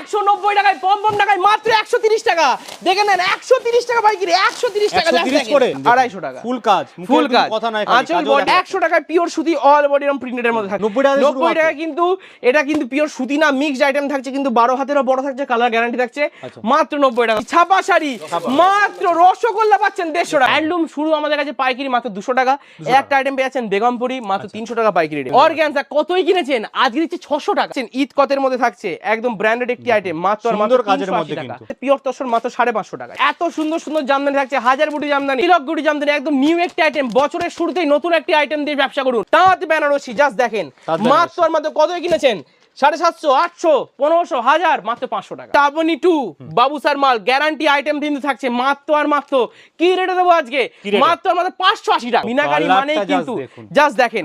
একশো নব্বই টাকায় পম পম টাকায় মাত্র একশো তিরিশ টাকা। দেখে নেন একশো তিরিশ টাকা পাইকারি একশো তিরিশ টাকা 130 দেখেন। করে? আড়াইশো টাকা। ফুল কাজ ফুল কাজ। কথা আঁচল বডি একশো টাকায় পিওর সুতি অল বডি এরকম মধ্যে থাকছে 90 টাকা থেকে নব্বই। টাকা কিন্তু এটা কিন্তু পিওর সুতি না মিক্সড আইটেম থাকছে কিন্তু বারো হাতেরও বড় থাকছে কালার গ্যারান্টি থাকছে আচ্ছা। মাত্র নব্বই টাকা। ছাপা শাড়ি মাত্র রসগোল্লা পাচ্ছেন দেড়শো টাকা। হ্যান্ডলুম শুরু আমাদের কাছে পাইকারি মাত্র দুশো টাকা। একটা আইটেম পেয়েছেন বেগমপুরি মাত্র আচ্ছা। তিনশো টাকা পাইকারি। অর্গ্যানজা কতই কিনেছেন? আজকে দিচ্ছে ছশো টাকা। ঈদ কতের মধ্যে থাকছে? একদম ব্র্যান্ডেড একটি আইটেম মাত্র মাত্র কাজের মধ্যে কিন্তু। পিওর তসর মাত্র সাড়ে পাঁচশো টাকা। এত সুন্দর সুন্দর জামদানি থাকছে হাজার বুটি জামদানি তিলক গুটি জামদানি একদম নিউ একটি আইটেম বছরের শুরুতেই নতুন একটি আইটেম দিয়ে ব্যবসা করুন। তাঁত বেনারসি জাস্ট দেখেন। মাত্র মাত্র কত কিনেছেন? সাড়ে সাতশো আটশো পনেরোশো হাজার মাত্র পাঁচশো টাকা। টাবনি টু বাবু স্যার মাল গ্যারান্টি আইটেম কিন্তু থাকছে মাত্র আর মাত্র। কি রেটে দেবো আজকে? মাত্র আর মাত্র পাঁচশো আশি টাকা। মিনাকারি মানে কিন্তু জাস্ট দেখেন।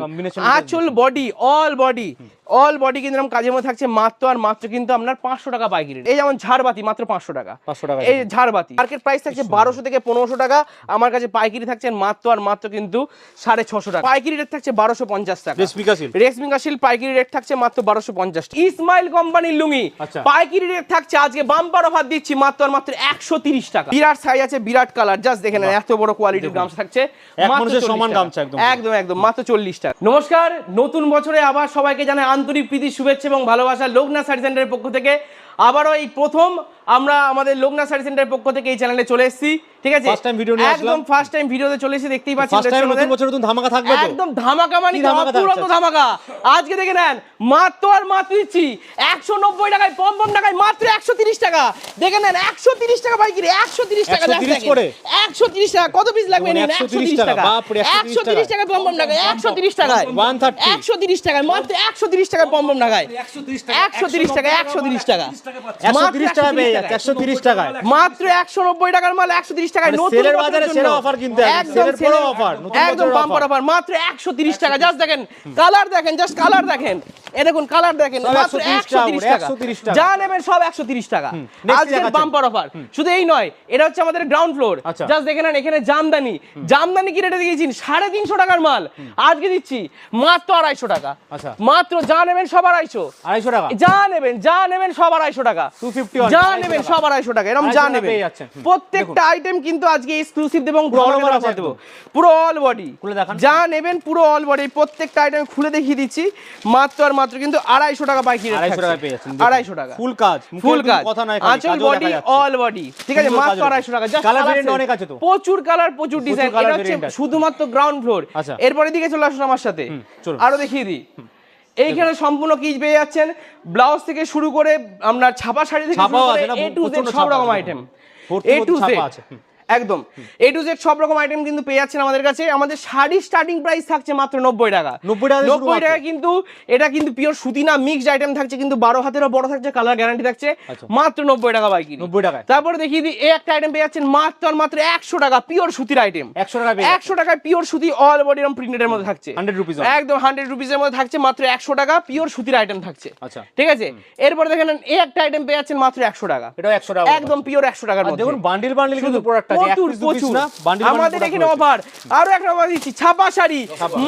আঁচল body all body all body কিন্তু এরকম কাজের মধ্যে থাকছে মাত্র আর মাত্র কিন্তু আপনার পাঁচশো টাকা পাইকারি। এই যেমন ঝাড়বাতি মাত্র পাঁচশো টাকা। 500 টাকা এই ঝাড়বাতি মার্কেট প্রাইস থাকছে বারোশো থেকে পনেরোশো টাকা আমার কাছে পাইকারি থাকছে মাত্র আর মাত্র কিন্তু সাড়ে ছশো টাকা। পাইকারি রেট থাকছে বারোশো পঞ্চাশ টাকা। রেশমিকা সিল্ক রেশমিকা পাইকারি রেট থাকছে মাত্র বারোশো পঞ্চাশ ইসমাইল কোম্পানির লুঙ্গি। আচ্ছা। পাইকারি রেট থাকছে আজকে বাম্পার অফার দিচ্ছি মাত্র আর মাত্র একশো তিরিশ টাকা। বিরাট সাইজ আছে বিরাট কালার জাস্ট দেখে নেন এত বড় কোয়ালিটির গামছা থাকছে। এক মাত্র মানুষের 40 সমান টাকা। গামছা একদম। একদম একদম মাত্র চল্লিশ টাকা। নমস্কার নতুন বছরে আবার সবাইকে জানাই আন্তরিক প্রীতি শুভেচ্ছা এবং ভালোবাসা লোকনাথ সেন্টারের পক্ষ থেকে। আবারও এই প্রথম আমরা আমাদের লোকনা সার্ভিস সেন্টারের পক্ষ থেকে এই চ্যানেলে চলে এসেছি ঠিক আছে? ফার্স্ট টাইম ভিডিও নিয়ে আসলাম। একদম ফার্স্ট টাইম ভিডিওতে চলে এসেছি দেখতেই পাচ্ছেন ফার্স্ট টাইম নতুন বছর নতুন ধামাকা থাকবে তো। একদম ধামাকা মানে পুরন্ত ধামাকা আজকে দেখে নেন মাত্র আর মাত্র দিচ্ছি 190 টাকায় পম পম টাকায় মাত্র 130 টাকা। দেখে নেন 130 টাকা ভাই কি 130 টাকা 130 করে? 130 টাকা কত পিস লাগবে মানে নেন 130 টাকা বাপ রে 130 টাকা। পম পম টাকায় 130 টাকায়। 130 130 টাকায়। মাত্র 130 টাকা পম পম টাকায়। 130 টাকা। 130 টাকা 130 টাকা 130 টাকা 130 টাকা শুধু এই নয় এটা হচ্ছে আমাদের গ্রাউন্ড ফ্লোর জাস্ট দেখেন এখানে জামদানি। জামদানি কি রেটে দিয়েছেন 350 টাকার মাল। আজকে দিচ্ছি মাত্র 250 টাকা। মাত্র যা নেবেন সব 250 250 টাকা? যা নেবেন যা নেবেন সব 250 টাকা। 250 যা নেবেন সব আড়াইশো টাকা এরকম যা নেবেন। প্রত্যেকটা আইটেম কিন্তু আজকে এক্সক্লুসিভ এবং দেবো। পুরো অল বডি খুলে যা নেবেন পুরো অল বডি প্রত্যেকটা আইটেম খুলে দেখিয়ে দিচ্ছি। মাত্র আর মাত্র কিন্তু আড়াইশো টাকা rate আড়াইশো টাকা ফুল কাজ ফুল কাজ। আঁচল বডি অল বডি ঠিক আছে মাত্র আড়াইশো টাকা। প্রচুর কালার প্রচুর ডিজাইন। শুধুমাত্র গ্রাউন্ড ফ্লোর। এরপরে দিকে চলে আসুন আমার সাথে। আরও দেখিয়ে দিই। এইখানে সম্পূর্ণ কি পেয়ে যাচ্ছেন। ব্লাউজ থেকে শুরু করে আপনার ছাপা শাড়ি থেকে শুরু করে এ টু জেড সব রকম আইটেম এ টু জেড। একদম। এ টু জেড সব রকম আইটেম কিন্তু পেয়ে যাচ্ছেন আমাদের কাছে। আমাদের শাড়ির স্টার্টিং প্রাইস থাকছে মাত্র নব্বই টাকা। 90 টাকা নব্বই টাকা কিন্তু এটা কিন্তু পিওর সুতি না মিক্সড আইটেম থাকছে কিন্তু বারো হাতেরও বড় থাকছে কালার গ্যারান্টি থাকছে। আচ্ছা। মাত্র নব্বই টাকা বাইকি 90 টাকায়। তারপরে দেখিয়ে দিই এই একটা আইটেম পেয়ে যাচ্ছেন মাত্র আর মাত্র একশো টাকা পিওর সুতির আইটেম 100 টাকা একশো টাকায় পিওর সুতি অল বডি এরকম প্রিন্টের মধ্যে থাকছে। 100 rupees on। একদম হান্ড্রেড রুপিসের মধ্যে থাকছে মাত্র একশো টাকা পিওর সুতির আইটেম থাকছে। আচ্ছা। ঠিক আছে? এরপরে দেখেন এই একটা আইটেম পেয়ে যাচ্ছেন মাত্র একশো টাকা। এটাও একশো টাকা একদম পিওর একশো টাকার মধ্যে। দেখুন বান্ডিল বান্ডিল কিন্তু প্রোডাক্ট প্রচুর পিস দু পিস প্রচুর। আমাদের এখানে অফার। আরও একটা অফার দিচ্ছি ছাপা শাড়ি।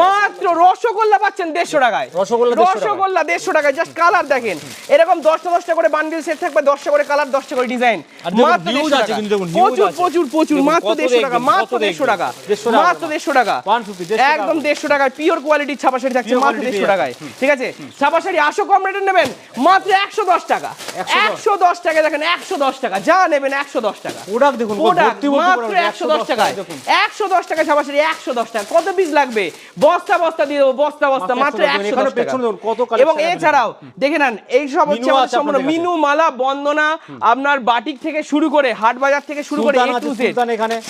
মাত্র রসগোল্লা পাচ্ছেন দেড়শো টাকায়। রসগোল্লা রসগোল্লা দেড়শো টাকায়। জাস্ট কালার দেখেন। এরকম দশটা দশটা করে বান্ডিল সেট থাকবে দশটা করে কালার দশটা করে ডিজাইন মাত্র huge 150 আছে টাকা। কিন্তু দেখুন, huge প্রচুর প্রচুর প্রচুর। মাত্র দেড়শো টাকা মাত্র দেড়শো টাকা। মাত্র দেড়শো টাকা। 150, 150 টাকা। একদম দেড়শো টাকায়। পিওর কোয়ালিটির ছাপা শাড়ি থাকছে মাত্র দেড়শো টাকায়। ঠিক আছে? ছাপা শাড়ি আসো কম রেটে নেবেন? মাত্র একশো দশ টাকা। একশো দশ। টাকা দেখেন একশো দশ টাকা। যা নেবেন একশো দশ টাকা। প্রোডাক্ট দেখুন মাত্র একশো দশ টাকায়। একশো দশ টাকা সরাসরি একশো দশ টাকা। কত পিস লাগবে? বস্তা বস্তা দিয়ে দেবো বস্তা বস্তা মাত্র মাত্র 110 একশো দশ টাকা। এবং এছাড়াও দেখে নেন এই সব হচ্ছে আমাদের সম্পূর্ণ মিনু মালা বন্দনা আপনার বাটিক থেকে শুরু করে হাট বাজার থেকে শুরু করে এ টু জেড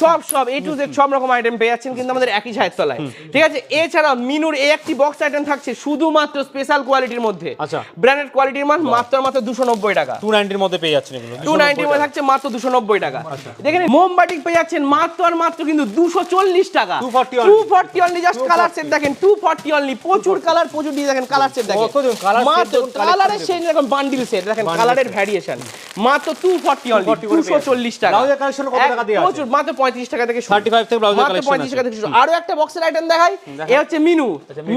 সব সব এ টু জেড সব রকম আইটেম পেয়ে যাচ্ছেন কিন্তু আমাদের একই ছায়ের তলায়। ঠিক আছে? এছাড়াও মিনুর এই একটি বক্স আইটেম থাকছে শুধুমাত্র স্পেশাল কোয়ালিটির মধ্যে। আচ্ছা। ব্র্যান্ডেড কোয়ালিটির মাল মাত্র মাত্র দুশো নব্বই টাকা। টু নাইনটির মধ্যে পেয়ে যাচ্ছেন টু নাইনটি মধ্যে থাকছে মাত্র দুশো নব্বই টাকা। দেখেন মোমবাটি পেয়ে যাচ্ছেন মাত্র আর মাত্র কিন্তু দুশো চল্লিশ টাকা। 240 only। Two forty only just colour set দেখেন টু ফর্টি অনলি প্রচুর কালার প্রচুর দিয়ে দেখেন। কালার সেট দেখেন মাত্র কালারের। সেট দেখুন? বান্ডিল সেট দেখেন কালারের ভ্যারিয়েশন মাত্র টু ফর্টি অনলি দুশো চল্লিশ টাকা? প্রচুর মাত্র পঁয়ত্রিশ টাকা থেকে শুরু। 35 থেকে মাত্র পঁয়ত্রিশ টাকা থেকে শুরু। আরও একটা বক্সের আইটেম দেখাই এ হচ্ছে মিনু।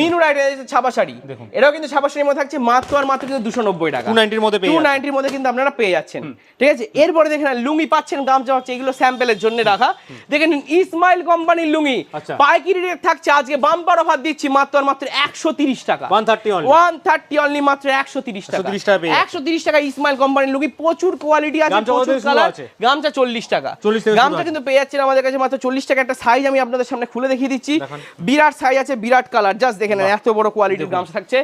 মিনুর আইটেম ছাপা শাড়ি। এটাও কিন্তু ছাপা শাড়ির মধ্যে থাকছে মাত্র আর মাত্র কিন্তু দুশো নব্বই টাকা। 290 এর মধ্যে টু নাইনটির মধ্যে কিন্তু আপনারা পেয়ে যাচ্ছেন। ঠিক আছে? এরপরে দেখেন লুঙ্গি পাচ্ছেন গামছা হচ্ছে এগুলো স্যাম্পেলের জন্য। রাখা। দেখে নিন ইসমাইল কোম্পানির লুঙ্গি। আচ্ছা। পাইকারি রেট থাকছে আজকে বাম্পার অফার দিচ্ছি মাত্র মাত্র একশো তিরিশ টাকা। 130 only। ওয়ান থার্টি অনলি মাত্র একশো তিরিশ টাকা। 130 টাকা পেয়ে একশো তিরিশ টাকা ইসমাইল কোম্পানির লুঙ্গি প্রচুর কোয়ালিটি আছে প্রচুর কালার গামছা চল্লিশ টাকা। 40 থেকে গামছা কিন্তু পেয়ে যাচ্ছেন আমাদের কাছে মাত্র চল্লিশ টাকা। একটা সাইজ আমি আপনাদের সামনে খুলে দেখিয়ে দিচ্ছি। বিরাট সাইজ আছে বিরাট কালার জাস্ট দেখেন এত বড় কোয়ালিটির গামছা থাকছে।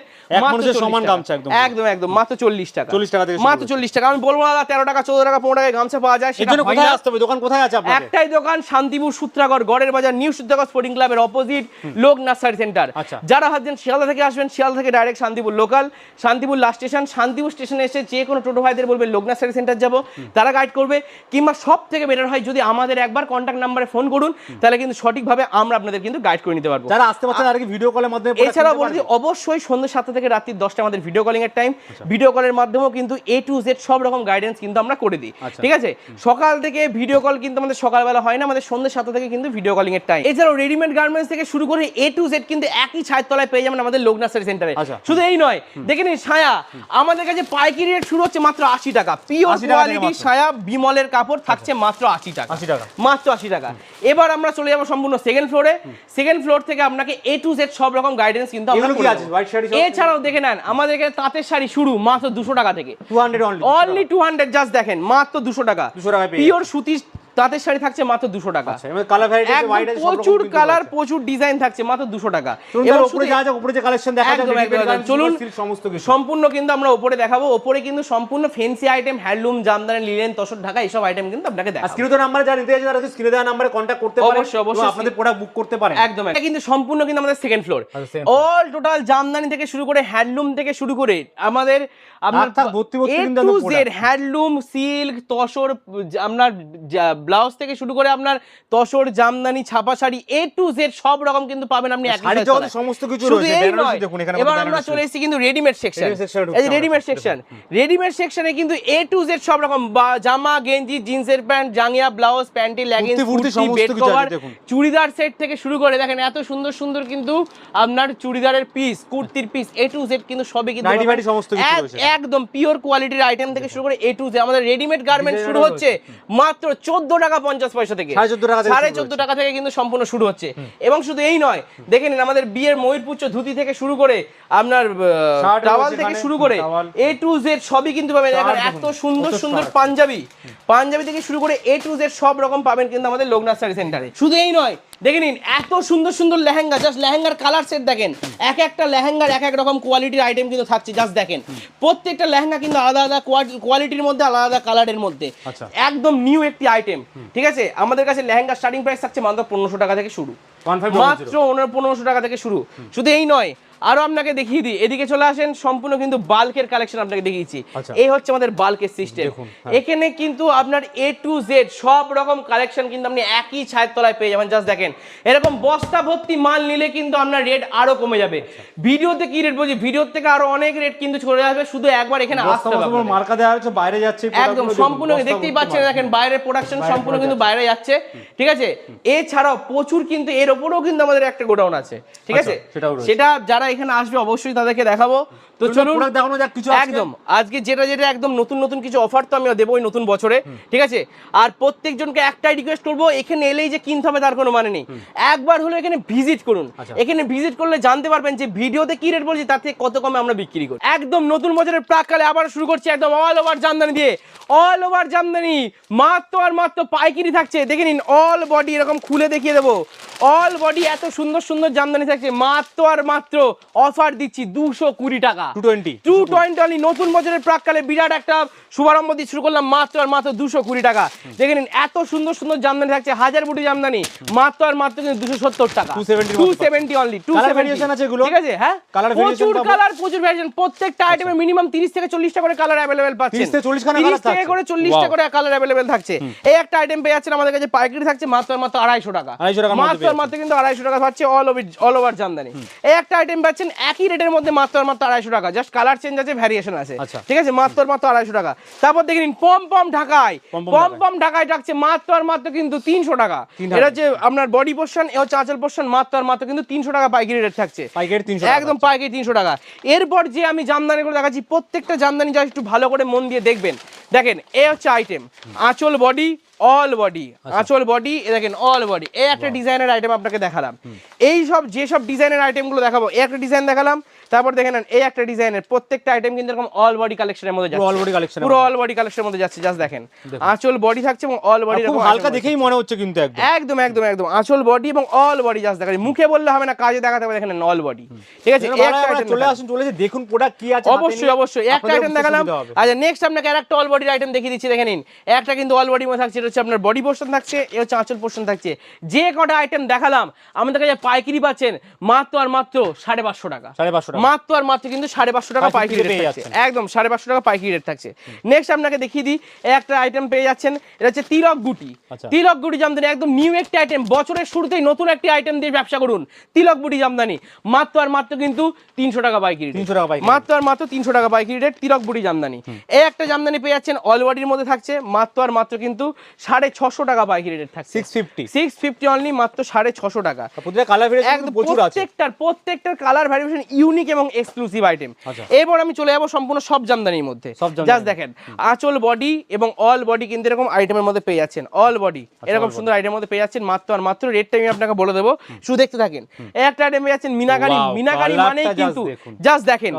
মানুষের সমান গামছা একদম। একদম মাত্র চল্লিশ টাকা। 40 টাকা মাত্র। চল্লিশ টাকা। আমি বলব না তেরো টাকা চোদ্দ টাকা পনেরো টাকায় গামছা পাওয়া যায় সেটা কোথায়। আসতে হবে? দোকান কোথায় আছে একটাই দোকান শান্তিপুর সূত্রাগড় গড়ের বাজার নিউ সূত্রাগড় স্পোর্টিং ক্লাবের অপোজিট লোক নার্সারি সেন্টার আচ্ছা। যারা ভাবছেন শিয়ালদা থেকে আসবেন শিয়ালদা থেকে direct Shantipur local Shantipur last station Shantipur স্টেশনে এসে যে কোনো টোটো ভাইদের বলবে লোক নার্সারি সেন্টার যাব। তারা গাইড করবে। কিংবা সব থেকে বেটার হয় যদি আমাদের একবার কন্ট্যাক্ট নাম্বারে ফোন করুন তাহলে কিন্তু সঠিকভাবে আমরা আপনাদের কিন্তু গাইড করে নিতে পারব। যারা আসতে পারছেন তারা কি ভিডিও কলের মাধ্যমে এছাড়াও বলছি অবশ্যই সন্ধ্যে সাতটা থেকে রাত্রি দশটা আমাদের ভিডিও কলিং এর টাইম ভিডিও কলের মাধ্যমেও কিন্তু এ টু জেড সব রকম গাইডেন্স কিন্তু আমরা করে দিই। আচ্ছা। ঠিক আছে? সকাল থেকে ভিডিও কল কিন্তু আমাদের সকালবেলা হয় না আমাদের সন্ধ্যে সাতটা থেকে কিন্তু ভিডিও কলিং এর টাইম এছাড়াও রেডিমেড গার্মেন্টস থেকে শুরু করে এ টু জেড কিন্তু একই ছায়ের তলায় পেয়ে যাবেন আমাদের লোক নার্সারি সেন্টারে আচ্ছা। শুধু এই নয় দেখে নিন ছায়া আমাদের কাছে পাইকারি রেট শুরু হচ্ছে মাত্র আশি টাকা। পিওর 80 টাকা থেকে কোয়ালিটি ছায়া বিমলের কাপড় থাকছে মাত্র আশি টাকা। 80 টাকা। মাত্র আশি টাকা। এবার আমরা চলে যাব সম্পূর্ণ সেকেন্ড ফ্লোরে সেকেন্ড ফ্লোর থেকে আপনাকে এ টু জেড সব রকম গাইডেন্স কিন্তু? এছাড়াও দেখে নেন আমাদের এখানে তাঁতের শাড়ি শুরু মাত্র দুশো টাকা থেকে। 200 only, only two hundred just দেখেন মাত্র দুশো টাকা। 200 টাকায় পেয়ে পিওর সুতির তাঁতের শাড়ি থাকছে মাত্র দুশো টাকা। আচ্ছা প্রচুর কালার প্রচুর ডিজাইন থাকছে মাত্র দুশো টাকা। চলুন সম্পূর্ণ কিন্তু আমরা ওপরে দেখাবো। ওপরে কিন্তু সম্পূর্ণ fancy item handloom jamdani linen tussar Dhaka এইসব আইটেম কিন্তু আপনাকে আর দেখাবো। স্ক্রিনে তো নাম্বার যা নিতে আছে তারা স্ক্রিনে দেওয়া নাম্বারে কন্ট্যাক্ট করতে পারেন অবশ্যই, অবশ্যই। আপনাদের প্রোডাক্ট বুক করতে পারেন। একদম এটা কিন্তু সম্পূর্ণ কিন্তু আমাদের second floor all total jamdani থেকে শুরু করে হ্যান্ডলুম থেকে শুরু করে আমাদের আপনার ভর্তি ভর্তি। হ্যান্ডলুম সিল্ক তসর আপনার ব্লাউজ থেকে শুরু করে আপনার তসর জামদানি ছাপা শাড়ি এ টু জেড সব রকম কিন্তু পাবেন আপনি সমস্ত কিছু এবার আমরা চলে এসেছি কিন্তু রেডিমেড সেকশন এই রেডিমেড সেকশন রেডিমেড সেকশনে কিন্তু এ টু জেড সব রকম জামা গেঞ্জি জিন্সের প্যান্ট জাঙ্গিয়া ব্লাউজ প্যান্টি লেগিংস বেড কিছু কভার দেখুন। চুড়িদার সেট থেকে শুরু করে দেখেন এত সুন্দর সুন্দর কিন্তু আপনার চুড়িদারের পিস কুর্তির পিস এ টু জেড কিন্তু সবই কিন্তু। একদম পিওর কোয়ালিটির আইটেম থেকে শুরু করে এ টু জেড আমাদের রেডিমেড গার্মেন্ট শুরু হচ্ছে মাত্র চোদ্দ টাকা পঞ্চাশ পয়সা থেকে। সাড়ে চোদ্দ টাকা থেকে কিন্তু সম্পূর্ণ শুরু হচ্ছে। এবং শুধু এই নয় দেখে নিন আমাদের বিয়ের ময়ূরপুচ্ছ ধুতি থেকে শুরু করে আপনার টাওয়াল থেকে শুরু করে এ টু জেড সবই কিন্তু পাবেন। এখন এত সুন্দর সুন্দর পাঞ্জাবি। পাঞ্জাবি থেকে শুরু করে এ টু জেড সব রকম পাবেন কিন্তু আমাদের লোক নার্সারি সেন্টারে। শুধু এই নয় দেখে নিন এত সুন্দর সুন্দর লেহেঙ্গা জাস্ট লেহেঙ্গার কালার সেট দেখেন। এক একটা লেহেঙ্গার এক এক রকম কোয়ালিটির আইটেম কিন্তু থাকছে জাস্ট দেখেন। প্রত্যেকটা লেহেঙ্গা কিন্তু আলাদা আলাদা কোয়ালিটির মধ্যে আলাদা আলাদা কালারের মধ্যে। আচ্ছা। একদম নিউ একটি আইটেম ঠিক আছে? আমাদের কাছে লেহেঙ্গা স্টার্টিং প্রাইস থাকছে মাত্র পনেরোশো টাকা থেকে শুরু। 1500 মাত্র পনেরোশো টাকা থেকে শুরু। শুধু এই নয় আরও আপনাকে দেখিয়ে দিই। এদিকে চলে আসেন সম্পূর্ণ কিন্তু বাল্কের কালেকশন আপনাকে দেখিয়েছি। আচ্ছা। এই হচ্ছে আমাদের বাল্কের সিস্টেম হ্যাঁ। এখানে কিন্তু আপনার এ টু জেড সব রকম কালেকশন কিন্তু আপনি একই ছায়ের তলায় পেয়ে যাবেন। জাস্ট দেখেন এরকম বস্তা ভর্তি মাল নিলে কিন্তু আপনার রেট আরও কমে যাবে। ভিডিওতে কি রেট বলছি? ভিডিওর থেকে আরও অনেক রেট কিন্তু চলে আসবে। শুধু একবার এখানে আসতে হবে মার্কা দেওয়া হচ্ছে বাইরে যাচ্ছে একদম সম্পূর্ণ দেখতেই পাচ্ছেন দেখেন বাইরের প্রোডাকশন সম্পূর্ণ কিন্তু বাইরে যাচ্ছে। ঠিক আছে? এছাড়াও প্রচুর কিন্তু এর ওপরেও কিন্তু আমাদের একটা গোডাউন আছে। ঠিক আচ্ছা, আছে? সেটা যারা এখানে আসবে অবশ্যই তাদেরকে দেখাবো। তো চলুন, দেখানো যাক কিছু একদম। আজকে যেটা যেটা একদম নতুন নতুন কিছু অফার তো আমি দেবো ওই নতুন বছরে ঠিক আছে? আর প্রত্যেকজনকে একটাই রিকোয়েস্ট করব এখানে এলেই যে কিনতে হবে তার কোনো মানে নেই। একবার হলো এখানে ভিজিট করুন। আচ্ছা। এখানে ভিজিট করলে জানতে পারবেন যে ভিডিওতে কি রেট বলছি তার থেকে কত কমে আমরা বিক্রি করি। একদম নতুন বছরের প্রাককালে আবার শুরু করছি একদম অল ওভার জামদানি দিয়ে। অল ওভার জামদানি মাত্র আর মাত্র পাইকারি থাকছে। দেখে নিন অল বডি এরকম খুলে দেখিয়ে দেবো। অল বডি এত সুন্দর সুন্দর জামদানি থাকছে মাত্র আর মাত্র অফার দিচ্ছি দুশো কুড়ি টাকা। 220 অনলি নতুন বছরের প্রাককালে বিরাট একটা শুভারম্ভ দিয়ে শুরু করলাম মাত্র আর মাত্র দুশো কুড়ি টাকা। দেখে নিন এত সুন্দর সুন্দর জামদানি থাকছে হাজার বুটি জামদানি মাত্র আর মাত্র কিন্তু টাকা। 270 অনলি টু Colour আছে এগুলো? ঠিক আছে হ্যাঁ? প্রচুর কালার প্রত্যেকটা আইটেমে মিনিমাম তিরিশ থেকে চল্লিশটা করে কালার অ্যাভেলেবেল পাচ্ছেন। 30 থেকে 40 খানা 30 colour থেকে করে চল্লিশটা Wow. করে কালার অ্যাভেলেবেল থাকছে। এই একটা আইটেম পেয়ে যাচ্ছেন আমাদের কাছে পাইকারি থাকছে মাত্র আর মাত্র আড়াইশো টাকা। 250 টাকার মাত্র আর মাত্র কিন্তু আড়াইশো টাকা পাচ্ছে all over all over jamdani. এই একটা আইটেম পাচ্ছেন একই রেটের মধ্যে মাত্র আর মাত্র আড়াইশো টাকা জাস্ট কালার চেঞ্জ আছে ভ্যারিয়েশন আছে। আচ্ছা। ঠিক আছে? মাত্র মাত্র আড়াইশো টাকা। তারপর দেখে নিন পম পম ঢাকায়। পম পম ঢাকায়। থাকছে মাত্র আর মাত্র কিন্তু তিনশো টাকা। এটা হচ্ছে আপনার বডি পোর্শন এ হচ্ছে আঁচল পোর্শন মাত্র আর মাত্র কিন্তু তিনশো টাকা পাইকারি রেট থাকছে। পাইকারি তিনশো একদম পাইকারি তিনশো টাকা। এরপর যে আমি জামদানিগুলো দেখাচ্ছি প্রত্যেকটা জামদানি যা একটু ভালো করে মন দিয়ে দেখবেন। দেখেন এ হচ্ছে আইটেম আঁচল বডি অল বডি। আঁচল বডি এ দেখেন অল বডি এই একটা ডিজাইনের আইটেম আপনাকে দেখালাম। এই সব যে সব ডিজাইনের আইটেমগুলো দেখাবো এই একটা ডিজাইন দেখালাম তারপর দেখে নেন এই একটা ডিজাইনের প্রত্যেকটা আইটেম কিন্তু এরকম অল বডি কালেকশনের মধ্যে যাচ্ছে। পুরো অল বডি কালেকশনের মধ্যে যাচ্ছে জাস্ট দেখেন। আঁচল বডি থাকছে এবং অল বডি হালকা দেখেই মনে হচ্ছে কিন্তু একদম। একদম একদম একদম। আঁচল বডি এবং অল বডি জাস্ট মুখে বললে হবে না কাজে দেখাতে হবে দেখেন অল বডি ঠিক আছে? একটা চলে আসুন চলে দেখুন প্রোডাক্ট কি আছে অবশ্যই অবশ্যই। একটা আইটেম দেখালাম। আচ্ছা নেক্সট আপনাকে আরেকটা অল বডির আইটেম দেখিয়ে দিচ্ছি দেখে নিন। একটা কিন্তু অল বডির মধ্যে থাকছে এটা হচ্ছে আপনার বডি পোর্শন থাকছে এ হচ্ছে আঁচল পোর্শন থাকছে। যে কটা আইটেম দেখালাম আমাদের কাছে পাইকারি পাচ্ছেন মাত্র আর মাত্র সাড়ে পাঁচশো টাকা। সাড়ে পাঁচশো টাকা। মাত্র আর মাত্র কিন্তু সাড়ে পাঁচশো টাকা 550 পাইকারি রেট থাকছে। একদম সাড়ে পাঁচশো টাকা পাইকারি রেট থাকছে। নেক্সট আপনাকে দেখিয়ে দিই একটা আইটেম পেয়ে যাচ্ছেন এটা হচ্ছে তিলক গুটি। আচ্ছা। তিলক গুটি জামদানি একদম নিউ একটি আইটেম বছরের শুরুতেই নতুন একটি আইটেম দিয়ে ব্যবসা করুন। তিলক গুটি জামদানি মাত্র আর মাত্র কিন্তু তিনশো টাকা পাইকারি তিনশো টাকা পাইকারি। মাত্র আর মাত্র তিনশো টাকা পাইকারি রেট তিলক বুড়ি জামদানি। এই একটা জামদানি পেয়ে যাচ্ছেন অলওয়ার্ডির মধ্যে থাকছে মাত্র আর মাত্র কিন্তু সাড়ে ছশো টাকা পাইকারি রেট থাকছে। 650 সিক্স ফিফটি অনলি মাত্র সাড়ে ছশো টাকা। কালার প্রত্যেকটার প্রত্যেকটার কালার ভ্যারিয়েশন ইউনিক এবং এক্সক্লুসিভ আইটেম আচ্ছা। এরপর আমি চলে যাব সম্পূর্ণ সব জামদানির মধ্যে। জাস্ট দেখেন আঁচল বডি এবং অল বডি কিন্তু এরকম আইটেমের মধ্যে পেয়ে যাচ্ছেন। অল বডি এরকম সুন্দর আইটেমের মধ্যে পেয়ে যাচ্ছেন। মাত্র আর মাত্র রেটটা আমি আপনাকে বলে দেবো। শুধু দেখতে থাকেন। একটা আইটেম পেয়ে যাচ্ছেন মিনাকারি। মিনাকারি মানে কিন্তু জাস্ট দেখেন।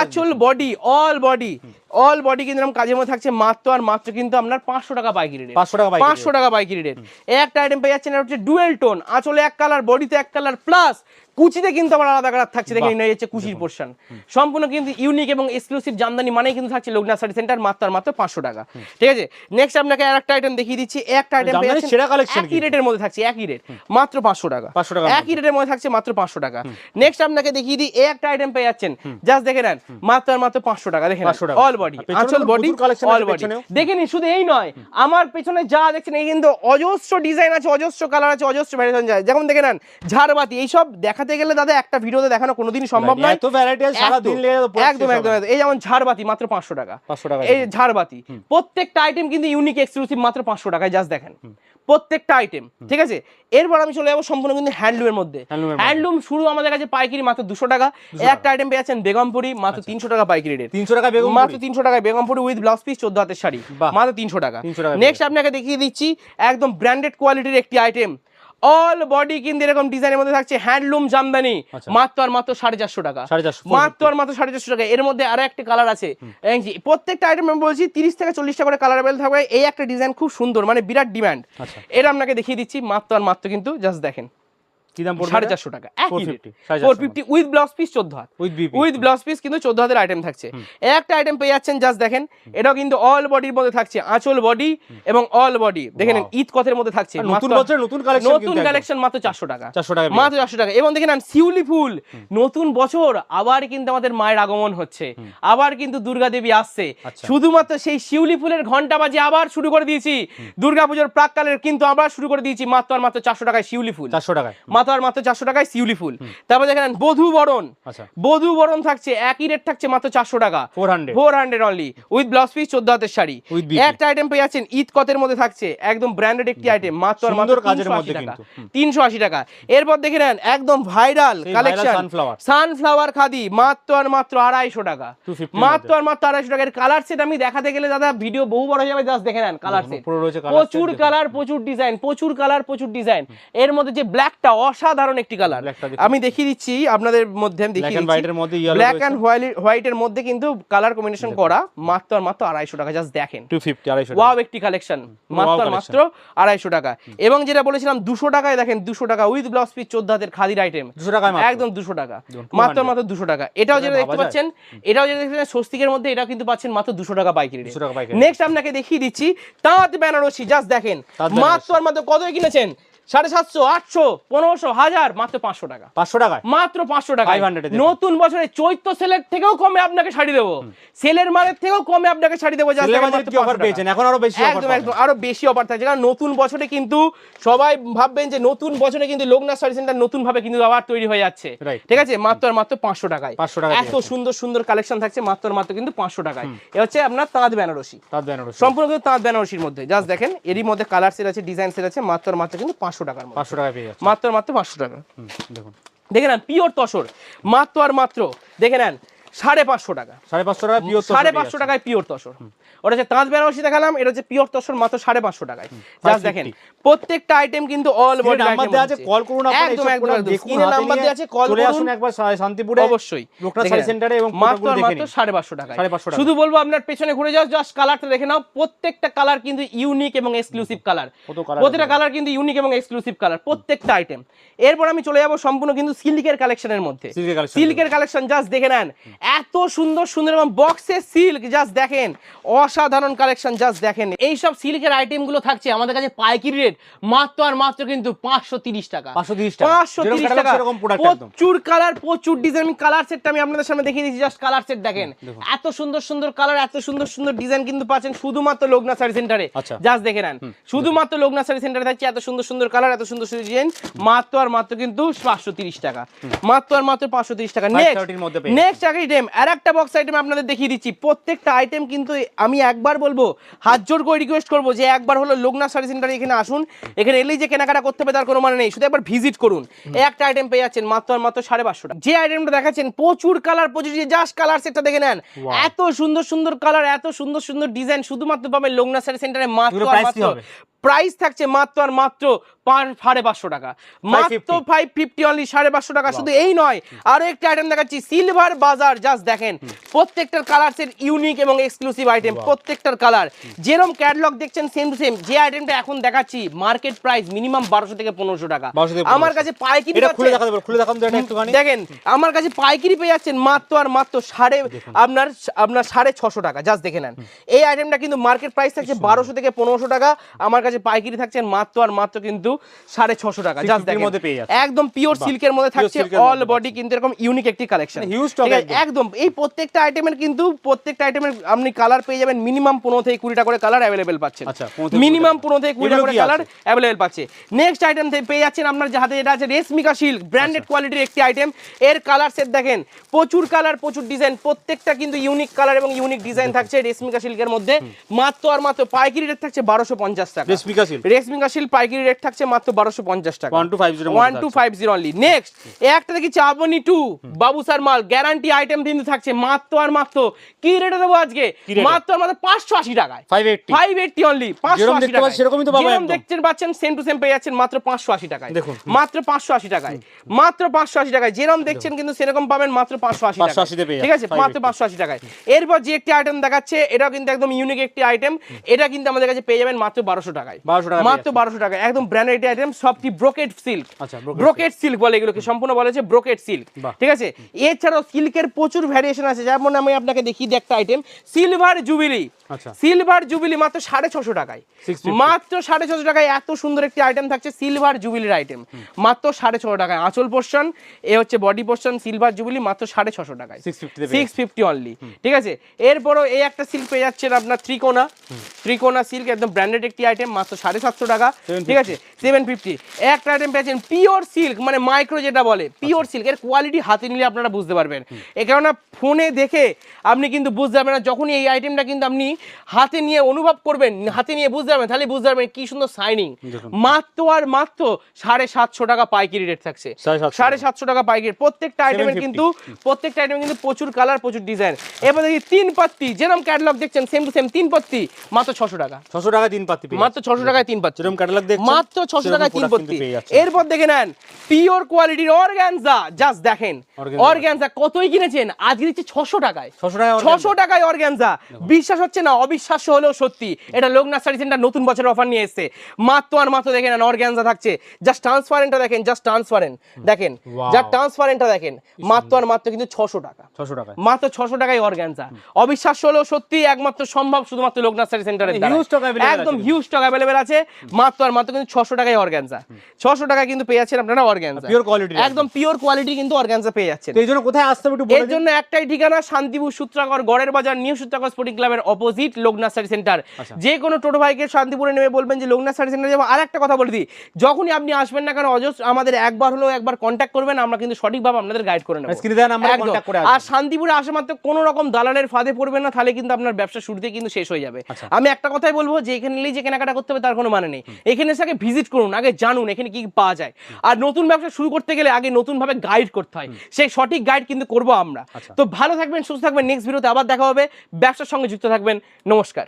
আঁচল body all body all body কিন্তু এরকম কাজের মধ্যে থাকছে মাত্র আর মাত্র কিন্তু আপনার পাঁচশো টাকা পাইকারি রেট 500 টাকা পাঁচশো টাকা পাইকারি রেট একটা আইটেম পেয়ে যাচ্ছেন এটা হচ্ছে ডুয়েল টোন আঁচলে এক কালার বডিতে এক কালার প্লাস কুচিতে কিন্তু আবার আলাদা কালার থাকছে দেখেন এই হচ্ছে কুচির পোর্শন। সম্পূর্ণ কিন্তু ইউনিক এবং এক্সক্লুসিভ জামদানি মানেই কিন্তু থাকছে লোকনাথ শাড়ি সেন্টার মাত্র মাত্র পাঁচশো টাকা। ঠিক আছে? নেক্সট আপনাকে আর একটা আইটেম দেখিয়ে দিচ্ছি। একটা আইটেম সেরা collection একই রেটের মধ্যে থাকছে একই রেট মাত্র পাঁচশো টাকা। 500 টাকার একই রেটের মধ্যে থাকছে মাত্র পাঁচশো টাকা। নেক্সট আপনাকে দেখিয়ে দিই একটা আইটেম পেয়ে যাচ্ছেন। জাস্ট দেখে নেন মাত্র আর মাত্র পাঁচশো টাকা দেখেন অল বডি আঁচল বডি collection অল বডি। দেখে নিন শুধু এই নয় আমার পেছনে যা দেখছেন এই কিন্তু অজস্র ডিজাইন আছে অজস্র কালার আছে অজস্র ভ্যারিয়েশন যায় যেমন দেখে নেন ঝাড়বাতি এইসব দেখাতে গেলে দাদা একটা ভিডিওতে দেখানো কোনোদিনই সম্ভব নয়। এত ভ্যারাইটি আছে সারা দিন একদম, লেগে যাবে, একদম একদম। এই যেমন ঝাড়বাতি মাত্র পাঁচশো টাকা। 500 টাকা এই ঝাড়বাতি প্রত্যেকটা আইটেম কিন্তু ইউনিক এক্সক্লুসিভ মাত্র পাঁচশো টাকায় জাস্ট দেখেন। প্রত্যেকটা আইটেম ঠিক আছে? এরপর আমি চলে যাব সম্পূর্ণ কিন্তু হ্যান্ডলুমের মধ্যে। হ্যান্ডলুম শুরু আমাদের কাছে পাইকারি মাত্র দুশো টাকা। একটা আইটেম পেয়েছেন বেগমপুরি মাত্র আচ্ছা। তিনশো টাকা পাইকারি রেট 300 টাকা বেগম মাত্র তিনশো টাকা বেগমপুরি উইথ ব্লাউজ পিস চোদ্দ হাতের শাড়ি। মাত্র তিনশো 300 টাকা নেক্সট আপনাকে দেখিয়ে দিচ্ছি একদম ব্র্যান্ডেড কোয়ালিটির একটি আইটেম অল বডি কিন্তু এরকম ডিজাইনের মধ্যে থাকছে হ্যান্ডলুম জামদানি আচ্ছা। মাত্র আর মাত্র সাড়ে চারশো টাকা। 450 মাত্র আর মাত্র সাড়ে চারশো টাকা। এর মধ্যে আরও একটা কালার আছে। প্রত্যেকটা আইটেম আমি বলছি তিরিশ থেকে চল্লিশটা করে কালার অ্যাভেল থাকবে। এই একটা ডিজাইন খুব সুন্দর মানে বিরাট ডিমান্ড আচ্ছা। এটা আপনাকে দেখিয়ে দিচ্ছি মাত্র আর মাত্র কিন্তু জাস্ট দেখেন। কি দাম পড়বে সাড়ে এটা? চারশো টাকা একই 450, সাড়ে ফোর চারশো ফিফটি উইথ ব্লাউজ পিস চোদ্দ হাত। With BP with blouse piece কিন্তু চোদ্দ হাতের আইটেম থাকছে। একটা আইটেম পেয়ে যাচ্ছেন জাস্ট দেখেন এটাও কিন্তু অল বডির মধ্যে থাকছে আঁচল বডি এবং অল বডি দেখেন ঈদ কথের মধ্যে থাকছে নতুন বছরের নতুন collection নতুন কালেকশন মাত্র চারশো টাকা। 400 টাকা মাত্র চারশো টাকা। এবং দেখে শিউলি ফুল নতুন বছর আবার কিন্তু আমাদের মায়ের আগমন হচ্ছে। আবার কিন্তু দুর্গা দেবী আসছে। আচ্ছা। শুধুমাত্র সেই শিউলি ফুলের ঘণ্টা বাজে আবার শুরু করে দিয়েছি। দুর্গাপুজোর প্রাককালের কিন্তু আবার শুরু করে দিয়েছি মাত্র আর মাত্র চারশো টাকায় শিউলি ফুল। 400 টাকায়। মাত্র আর মাত্র চারশো টাকায় শিউলি ফুল। তারপর দেখেন বধু বরণ। আচ্ছা। বধু বরণ থাকছে একই রেট থাকছে মাত্র চারশো টাকা। 400 four hundred only with blouse piece চোদ্দ হাতের শাড়ি। একটা আইটেম পেয়ে যাচ্ছেন ঈদ কতের মধ্যে থাকছে? একদম ব্র্যান্ডেড একটি আইটেম মাত্র আর মাত্র কাজের মধ্যে টাকা। তিনশো আশি টাকা। এরপর দেখে নেন একদম ভাইরাল কালেকশন। সানফ্লাওয়ার খাদি মাত্র আর মাত্র আড়াইশো টাকা। মাত্র আর মাত্র আড়াইশো টাকা। এর কালার সেট আমি দেখাতে গেলে দাদা ভিডিও বহু বড় হয়ে যাবে জাস্ট দেখে নেন কালার সেট প্রচুর কালার প্রচুর ডিজাইন প্রচুর কালার প্রচুর ডিজাইন এর মধ্যে যে ব্ল্যাকটা অসাধারণ একটি কালার আমি দেখিয়ে দিচ্ছি আপনাদের মধ্যে আমি দেখিয়ে ব্ল্যাক। অ্যান্ড হোয়াইটের মধ্যে কিন্তু কালার কম্বিনেশন করা মাত্র আর মাত্র আড়াইশো টাকা জাস্ট দেখেন। 250 250 টাকা। ওয়াও একটি কালেকশন মাত্র আর মাত্র আড়াইশো টাকা। এবং যেটা বলেছিলাম দুশো টাকায় দেখেন দুশো টাকা উইথ ব্লাউজ পিস চোদ্দ হাতের খাদির আইটেম 200 টাকায় মাত্র। একদম দুশো টাকা। মাত্র মাত্র দুশো টাকা। এটাও যেটা দেখতে পাচ্ছেন এটাও যেটা দেখতে পাচ্ছেন স্বস্তিকের মধ্যে এটাও কিন্তু পাচ্ছেন মাত্র দুশো টাকা পাইকারি 200 টাকা পাইকারি। নেক্সট আপনাকে দেখিয়ে দিচ্ছি তাঁত বেনারসি জাস্ট দেখেন। মাত্র আর মাত্র কত কিনেছেন? সাড়ে সাতশো আটশো পনেরোশো হাজার মাত্র পাঁচশো টাকা। পাঁচশো টাকায়? মাত্র পাঁচশো টাকা 500 এ নতুন বছরে চৈত্র সেলের থেকেও কমে আপনাকে শাড়ি দেবো। সেলের মালের থেকেও কমে আপনাকে শাড়ি দেবো এখন আরও বেশি একদম একদম আরও বেশি অফার থাকছে। কারণ নতুন বছরে কিন্তু সবাই ভাববেন যে নতুন বছরে কিন্তু লোকনাথ শাড়ি সেন্টার নতুন ভাবে কিন্তু আবার তৈরি হয়ে যাচ্ছে। ঠিক আছে? মাত্র আর মাত্র পাঁচশো টাকায়। পাঁচশো টাকা এত সুন্দর সুন্দর কালেকশন থাকছে মাত্র আর মাত্র কিন্তু পাঁচশো টাকায়। এ হচ্ছে আপনার তাঁত বেনারসি। তাঁত বেনারসি। সম্পূর্ণ কিন্তু তাঁত বেনারসির মধ্যে। জাস্ট দেখেন এরই মধ্যে কালার সেল আছে ডিজাইন সেল আছে মাত্র আর মাত্র কিন্তু পাঁচশো টাকার মধ্যে। পাঁচশো টাকা পেয়ে যাচ্ছে মাত্র মাত্র পাঁচশো টাকা। দেখুন। দেখে নেন পিওর তসর। মাত্র আর মাত্র দেখে নেন সাড়ে পাঁচশো টাকা। সাড়ে পাঁচশো টাকা পিওর সাড়ে পাঁচশো টাকায় পিওর তসর। ওটা হচ্ছে তাঁত বেনারসি দেখালাম এটা হচ্ছে পিওর তসর মাত্র সাড়ে পাঁচশো টাকায়। জাস্ট দেখেন প্রত্যেকটা আইটেম কিন্তু অল বডি নাম্বার দেওয়া আছে কল করুন আপনারা একদম একদম স্ক্রিনে নাম্বার দেওয়া আছে কল চলে করুন। আসুন একবার শান্তিপুরে। অবশ্যই। শাড়ি নেন। সেন্টারে এবং মাত্র মাত্র। সাড়ে পাঁচশো টাকায়। শুধু বলব আপনার পেছনে ঘুরে যাও জাস্ট কালারটা দেখে নাও। প্রত্যেকটা কালার কিন্তু ইউনিক এবং এক্সক্লুসিভ কালার প্রত্যেকটা কালার কিন্তু ইউনিক এবং এক্সক্লুসিভ কালার প্রত্যেকটা আইটেম এরপর আমি চলে যাব সম্পূর্ণ কিন্তু সিল্কের কালেকশনের মধ্যে। সিল্কের কালেকশন জাস্ট দেখে নেন। এত সুন্দর সুন্দর এবং বক্সের সিল্ক জাস্ট দেখেন। অসাধারণ কালেকশন জাস্ট দেখেন। এইসব সিল্কের আইটেমগুলো থাকছে আমাদের কাছে পাইকারি রেট মাত্র আর মাত্র কিন্তু পাঁচশো তিরিশ টাকা। 530 টাকা। পাঁচশো তিরিশ টাকা। প্রচুর কালার প্রচুর ডিজাইন কালার সেটটা আমি আপনাদের সামনে দেখিয়ে দিচ্ছি জাস্ট কালার সেট দেখেন। এত সুন্দর সুন্দর কালার এত সুন্দর সুন্দর ডিজাইন কিন্তু পাচ্ছেন শুধুমাত্র লোকনাথ শাড়ি সেন্টারে। জাস্ট দেখে নেন। শুধুমাত্র লোকনাথ শাড়ি সেন্টারে থাকছে এত সুন্দর সুন্দর কালার এত সুন্দর সুন্দর ডিজাইন মাত্র আর মাত্র কিন্তু পাঁচশো তিরিশ টাকা। মাত্র আর মাত্র পাঁচশো তিরিশ টাকা। 530 এর মধ্যে পেয়ে নেক্সট আইটেম আর একটা বক্স আইটেম আপনাদের দেখিয়ে দিচ্ছি। প্রত্যেকটা আইটেম কিন্তু আমি একবার বলব হাত জোর করে রিকোয়েস্ট করব যে একবার হলো লোকনাথ শাড়ি সেন্টারে এখানে আসুন এখানে এলেই যে কেনাকাটা করতে হবে তার কোনো মানে নেই শুধু একবার ভিজিট করুন। একটা আইটেম পেয়ে যাচ্ছেন মাত্র আর মাত্র সাড়ে পাঁচশো টাকা। যে আইটেমটা দেখাচ্ছেন প্রচুর কালার প্রচুর জাস্ট কালার সেটটা দেখে নেন। এত সুন্দর সুন্দর কালার এত সুন্দর সুন্দর ডিজাইন শুধুমাত্র পাবেন লোকনাথ শাড়ি সেন্টারে মাত্র প্রাইস থাকছে মাত্র আর মাত্র সাড়ে পাঁচশো টাকা। মাত্র ফাইভ ফিফটি অনলি সাড়ে পাঁচশো টাকা। শুধু এই নয় আরও একটা আইটেম দেখাচ্ছি সিলভার বাজার জাস্ট দেখেন। প্রত্যেকটার কালার সেট ইউনিক এবং এক্সক্লুসিভ আইটেম প্রত্যেকটার কালার যেরকম ক্যাটলগ দেখছেন সেম টু সেম যে আইটেমটা এখন দেখাচ্ছি মার্কেট প্রাইস মিনিমাম বারোশো থেকে পনেরোশো টাকা। আমার কাছে পাইকারি দেখেন আমার কাছে পাইকিরি পেয়ে যাচ্ছেন মাত্র আর মাত্র সাড়ে আপনার আপনার সাড়ে ছশো টাকা জাস্ট দেখে নেন। এই আইটেমটা কিন্তু মার্কেট প্রাইস থাকছে বারোশো থেকে পনেরোশো টাকা। আমার কাছে পাইকারি থাকছেন মাত্র আর মাত্র কিন্তু সাড়ে ছশো টাকা জাস্ট মধ্যে পেয়ে যাচ্ছে। একদম পিওর সিল্কের মধ্যে থাকছে অল বডি কিন্তু এরকম ইউনিক একটি কালেকশন মানে একদম। একদম এই প্রত্যেকটা আইটেমের কিন্তু প্রত্যেকটা আইটেমের আপনি কালার পেয়ে যাবেন মিনিমাম পনেরো থেকে কুড়িটা করে কালার অ্যাভেলেবেল পাচ্ছেন। আচ্ছা, 15 থেকে মিনিমাম পনেরো থেকে কুড়িটা করে কালার অ্যাভেলেবেল পাচ্ছে। নেক্সট আইটেম পেয়ে যাচ্ছেন আপনার যে হাতে যেটা আছে রেশমিকা সিল্ক ব্র্যান্ডেড আচ্ছা। কোয়ালিটির একটি আইটেম এর কালার সেট দেখেন প্রচুর কালার প্রচুর ডিজাইন প্রত্যেকটা কিন্তু ইউনিক কালার এবং ইউনিক ডিজাইন থাকছে রেশমিকা সিল্কের মধ্যে। মাত্র আর মাত্র পাইকারি রেট থাকছে বারোশো পঞ্চাশ টাকা। রেশমিকা সিল্ক পাইকারি রেট থাকছে মাত্র বারোশো পঞ্চাশ টাকা। 1250 এর ওয়ান মধ্যে টু থাকছে। ফাইভ জিরো অনলি নেক্সট একটা দেখি চাবনি টু বাবু স্যার মাল গ্যারান্টি আইটেম কিন্তু থাকছে মাত্র আর মাত্র। কি রেটে দেবো আজকে? মাত্র আর মাত্র পাঁচশো আশি টাকায়। 580 ফাইভ এইটটি অনলি পাঁচশো যেরকম দেখতে পাচ্ছি সেরকমই তো যেরকম দেখছেন পাচ্ছেন সেম টু সেম পেয়ে যাচ্ছেন মাত্র পাঁচশো আশি টাকায়। দেখুন। মাত্র পাঁচশো আশি টাকায়। মাত্র পাঁচশো আশি টাকায়। যেরকম দেখছেন কিন্তু সেরকম পাবেন মাত্র পাঁচশো আশি 580 তে পেয়ে ঠিক আছে? মাত্র পাঁচশো আশি টাকায়। এরপর যে একটি আইটেম দেখাচ্ছে এটাও কিন্তু একদম ইউনিক একটি আইটেম এটা কিন্তু আমাদের কাছে পেয়ে যাবেন মাত্র বারোশো টাকায়। 1200 টাকায়। মাত্র বারোশো টাকা একদম ব্র্যান্ডেড আইটেম সবটি সিল্ক ব্রোকেড সিল্ক বলে এগুলোকে সম্পূর্ণ বলে হচ্ছে ব্রোকেড সিল্ক ঠিক আছে? এছাড়াও সিল্কের প্রচুর ভ্যারিয়েশন আছে। যেমন আমি আপনাকে দিই একটা item silver jubilee. Silver jubilee মাত্র সাড়ে ছশো টাকায়। মাত্র সাড়ে ছশো টাকায় এত সুন্দর একটি আইটেম থাকছে সিলভার জুবিলির আইটেম মাত্র সাড়ে ছশো টাকায়। আঁচল পোর্শন এ হচ্ছে বডি পোর্শন সিলভার জুবিলি মাত্র সাড়ে ছশো টাকায়। 650 তে পেয়ে সিক্স ফিফটি অনলি ঠিক আছে? এরপরও এই একটা সিল্ক পেয়ে যাচ্ছেন আপনার ত্রিকোণা। ত্রিকোণা সিল্ক একদম ব্র্যান্ডেড একটি আইটেম মাত্র সাড়ে সাতশো টাকা। 750 ঠিক আছে? সেভেন ফিফটি একটা আইটেম পেয়েছেন পিওর সিল্ক মানে মাইক্রো যেটা বলে পিওর সিল্ক এর কোয়ালিটি হাতে নিলে আপনারা বুঝতে পারবেন। এ কেননা ফোনে দেখে আপনি কিন্তু বুঝতে পারবেন না যখনই এই আইটেমটা কিন্তু আপনি হাতে নিয়ে অনুভব করবেন হাতে নিয়ে বুঝতে পারবেন তাহলে বুঝতে পারবেন কি সুন্দর শাইনিং মাত্র আর মাত্র সাড়ে সাতশো টাকা পাইকারি রেট থাকছে। সাড়ে সাতশো। টাকা পাইকারি। প্রত্যেকটা আইটেমের 750 কিন্তু প্রত্যেকটা আইটেমে কিন্তু প্রচুর কালার প্রচুর ডিজাইন এবার দেখি তিন পাত্তি যেরকম ক্যাটালগ দেখছেন সেম টু সেম তিন পাত্তি মাত্র ছশো টাকা। ছশো টাকা তিন পাত্তি মাত্র ছশো টাকায় তিন দেখছেন? মাত্র ছশো টাকায় তিন পত্তি এরপর দেখে নেন পিওর কোয়ালিটির অর্গ্যানজা জাস্ট দেখেন। অর্গ্যানজা কতই কিনেছেন? আজকে দিচ্ছে ছশো টাকায়। 600 টাকায় ছশো টাকায় অর্গ্যানজা বিশ্বাস হচ্ছে না অবিশ্বাস্য হলেও সত্যি। এটা লোকনাথ শাড়ি সেন্টার নতুন বছরের অফার নিয়ে এসেছে। মাত্র আর মাত্র দেখে নেন অর্গ্যানজা থাকছে। জাস্ট ট্রান্সপারেন্টটা দেখেন জাস্ট ট্রান্সপারেন্ট দেখেন. জাস্ট ট্রান্সপারেন্টটা দেখেন। মাত্র আর মাত্র কিন্তু ছশো টাকা। ছশো টাকা মাত্র ছশো টাকায় অর্গ্যানজা অবিশ্বাস্য হলেও সত্যি একমাত্র সম্ভব শুধুমাত্র লোকনাথ শাড়ি সেন্টারে একদম। হিউজ স্টক অ্যাভেলেবেল আছে। মাত্র আর মাত্র কিন্তু ছশো টাকায় অর্গ্যানজা ছশো টাকায় কিন্তু পেয়ে যাচ্ছেন আপনারা অর্গ্যানজা পিওর কোয়ালিটি একদম পিওর কোয়ালিটি কিন্তু অর্গ্যানজা পেয়ে যাচ্ছেন। তো এই জন্য কোথায় আসতে হবে একটু বলে এর জন্য একটাই ঠিকানা শান্তিপুর সূত্রাগর গড়ের বাজার নিউ সূত্রাগর স্পোর্টিং ক্লাবের অপোজিট লোকনাথ সারি সেন্টার। যে কোনো টোটো ভাইকে শান্তিপুরে নেমে বলবেন যে লোকনাথ সারি সেন্টার যাব। আর একটা কথা বলে দিই যখনই আপনি আসবেন না কেন অজস্র আমাদের একবার হলেও একবার কন্ট্যাক্ট করবেন আমরা কিন্তু সঠিকভাবে আপনাদের গাইড করে নেব। আর শান্তিপুরে আসা মাত্র কোনো রকম দালালের ফাঁদে পড়বেন না তাহলে কিন্তু আপনার ব্যবসা শুরুতে কিন্তু শেষ হয়ে যাবে। আচ্ছা। আমি একটা কথাই বলব যে এখানে যে কেনাকাটা করতে হবে তার কোনো মানে নেই। এখানে এসে আগে ভিজিট করুন আগে জানুন এখানে কি পাওয়া যায়। আর নতুন ব্যবসা শুরু করতে গেলে আগে নতুন ভাবে গাইড করতে হয়। সেই সঠিক গাইড কিন্তু করব আমরা। আচ্ছা। তো ভালো থাকবেন সুস্থ থাকবেন নেক্সট ভিডিওতে আবার দেখা হবে। ব্যবসার সঙ্গে যুক্ত থাকবেন। নমস্কার।